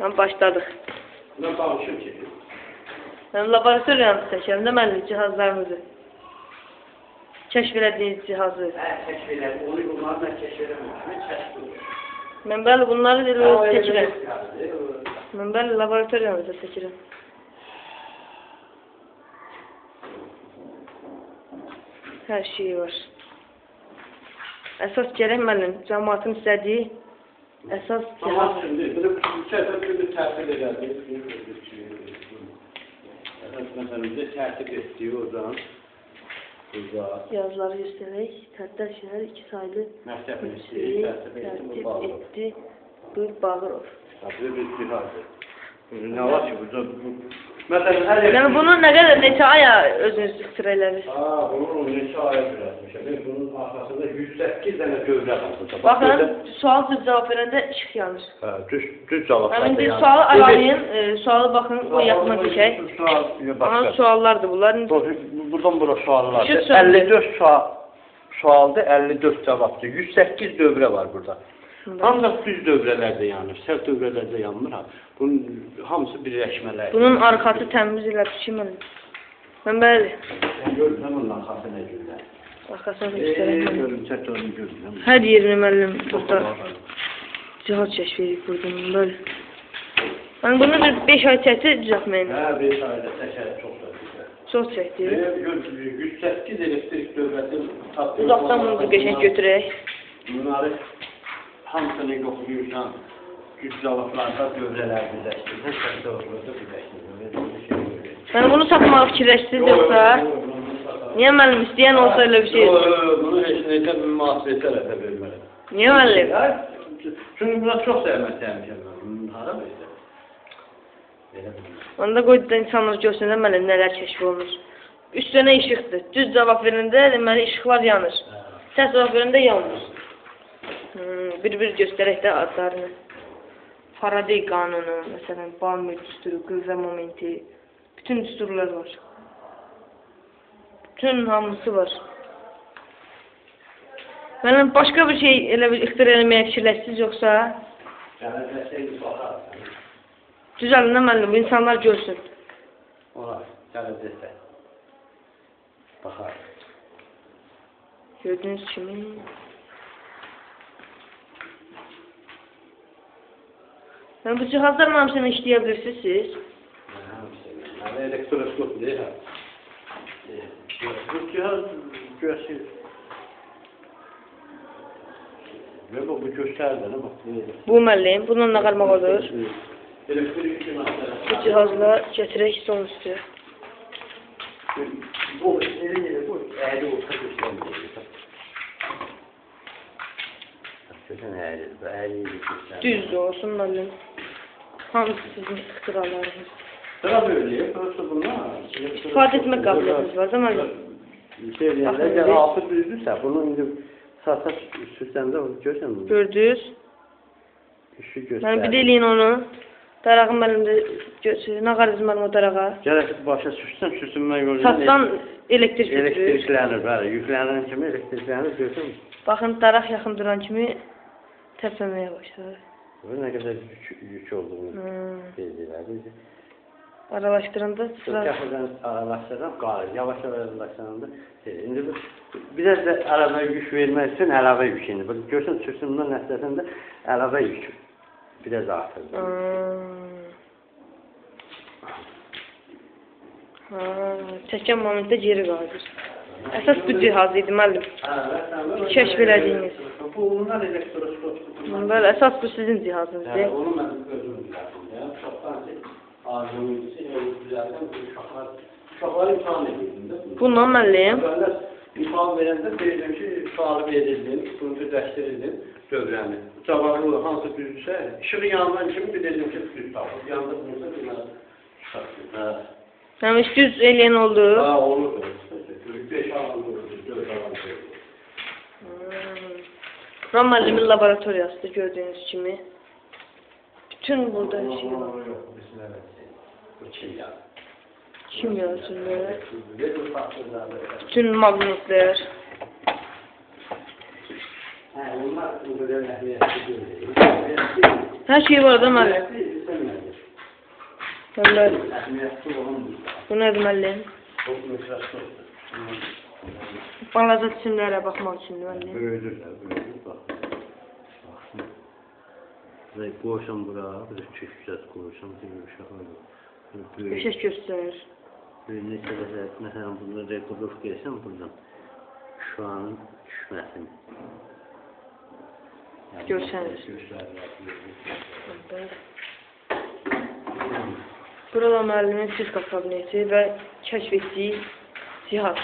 Tamam başladıq. Buna danışım ki. Mən laboratoriyanı çəkirəm də müəllim cihazlarımızı. Kəşf elədiyiniz cihazı. Hə, kəşf elədim. Onu bunları mən kəşf eləməmişim. Mən kəşf etdim. Mən bəli bunları da elə elə çəkirəm. Mən bəli laboratoriyanızda çəkirəm. Hər şey var. Əsas gərək müəllim cəmaatın istədiyi əsas cihaz. şimdi bunu bu sefer bir tertip ederdi. Mesela bize tertip ettiği o zaman Yazıları göstərək. Tərtər şəhər 2 saylı etti bu tərtib etdi. Buyur Bağırov. Tabii bir cihazı. Ne var ki burada bu? Mesela her Yəni bunu nə qədər neçə aya özünüz ixtira elədiniz? Aa, bunun neçə aya üretmişim. Ben bunun arkasında 108 tane gövde var burada. Bak, Baxın, sual düz cavab verəndə işıq yanır. Ha, düz, düz cevap. Həmin verdi bir sualı aralayın, e, sualı baxın, o yaxına çəkək. Sual, bak, suallardır bunlar. Buradan bura suallar. Şu sual. 54 sual sualda 54 cevaptı. 108 dövrə var burada. Ancaq düz dövrələrdə yanır. Səhv dövrələrdə yanmır ha. Bunun hamısı birləşmələr. Bunun arxası təmiz elə biçimli. Mən bəli, Sən görürsən bunun arxası nə cürlər. arxasını göstərəm. görüm, çək onu görürsən. Hər yerini müəllim burada cihaz kəşf edib buradan, bəli. Mən bunu bir 5 ay çəkdi düzəltməyin. Hə, bir sayda təkər çox da güzel. Çox çəkdi. Eee, gör, 108 elektrik dövrəsi tapdırıb. Uzaqdan bunu qəşəng götürək. Bunları hamısını yoxlayırsan, güc cavablarda dövrələr birləşdirirsən, sən dövrədə birləşdirirsən. Bir şey yox. Yəni bunu satmağı fikirləşdiniz yoxsa? Niyə müəllim istəyən olsa elə bir şey? Yox, bunu heç necə müasir tərəfə vermərəm. Niyə müəllim? Çünki buna çox zəhmət çəkmişəm mən. Hara belə? Onda qoy da insanlar görsünlər müəllim nələr kəşf olunur. Üç dənə işıqdır. Düz cavab verəndə deməli işıqlar yanır. Səs cavab verəndə yanmır. Bir-bir göstərək də adlarını. Faraday qanunu, məsələn, Balmer düsturu, qüvvə momenti, bütün düsturlar var. Bütün hamısı var. Mənim başqa bir şey elə bir ixtira eləməyə fikirləşsiniz yoxsa düzəlində müəllim, insanlar görsün. Ona gələcəksə. Baxar. Gördüyünüz kimi Yəni bu cihazlarla hamısını işləyə bilirsiniz siz? Yəni elektroskop deyil. Bu cihaz görsün. Ve bu, gösterdi neydi? Bu müəllim, bununla nə qarmaq olur? Elektrik Bu cihazla gətirək son üstü. Bu eli yeri bu. Eğri olsa göstermiyor. Köşen eğri. Bu eğri göstermiyor. Düz olsun müəllim. Hamısı sizin ixtiralarınız. Sıra böyle. Burası bunlar. İstifadə etmək qabiliyyətiniz var da müəllim? Şey deyəndə bir- altı düzdürsə, bunu indi sata süsləndə görsən mi? Gördünüz? İşi göstərir. bir də eləyin onu. Darağın müəllim də götürür. Nə qarız müəllim o darağa? Gərək başa sürsün, sürsünmən görürsən. Satdan elektrik götürür. elektriklənir, bəli. Yüklənən kimi elektriklənir, görsən mi? Baxın daraq yaxın duran kimi tərpənməyə başladı. Bu nə qədər yük, yük olduğunu bildirlər. Aralaşdıranda sıra Qəfildən aralaşdıran qalır. Yavaş yavaş aralaşdıranda. şey, İndi bu biraz da əlavə yük vermək üçün əlavə yük indi. Bu görsən sürsünmən nəticəsində əlavə yük biraz artır. Hmm. Ha, çəkən momentdə geri qalır. Əsas bu cihaz idi müəllim. Kəşf elədiyiniz. Bu onlar elektroskop. Bəli, əsas bu sizin cihazınızdır. Yəni onu mən özüm düzəltdim. Ki, arzumun için öyle düzəltdim. Bu uşaqlar uşaqları imtahan edirdim də. bunu. Bununla müəllim. İmtahan verəndə deyirdim ki, sualı verirdim, bunu düzləşdirirdim dövrəni. Cavabı hansı düzdürsə, işığı yandan kimi bilirdim ki, düz tapır. Yandırmırsa bunlar çıxartdım. Hə. Yəni iş düz eləyən oldu. Ha, olurdu. 5 alan olurdu, Bura müəllimin laboratoriyasıdır gördüyünüz kimi. Bütün burada her şey var. Yox, bizlər bu kimya. Kimya üzrləri, Verir faktorları. bütün maqnitlər. Hə, onlar bu qədər əhəmiyyətli deyil. Hər şey var da müəllim. Əhəmiyyətli, bilirsən nə? Vallahi Əhəmiyyətli olan bu. bu nədir müəllim? Çok mikroskoptur. Balaca cisimlərə baxmaq üçündür müəllim. Böyüdürlər, böyüdür, bax. Baxsın. Burayı qoysan bura, bir qoysan, bir uşaqlar. Böyük. Eşək göstərir. Bir neçə dəfə, məsələn, burada rekordov gəlsən buradan, şuanın düşməsini. Yəni, Görsəniz. Göstərirlər. Burada müəllimin fizika kabineti və kəşf etdiyi cihaz.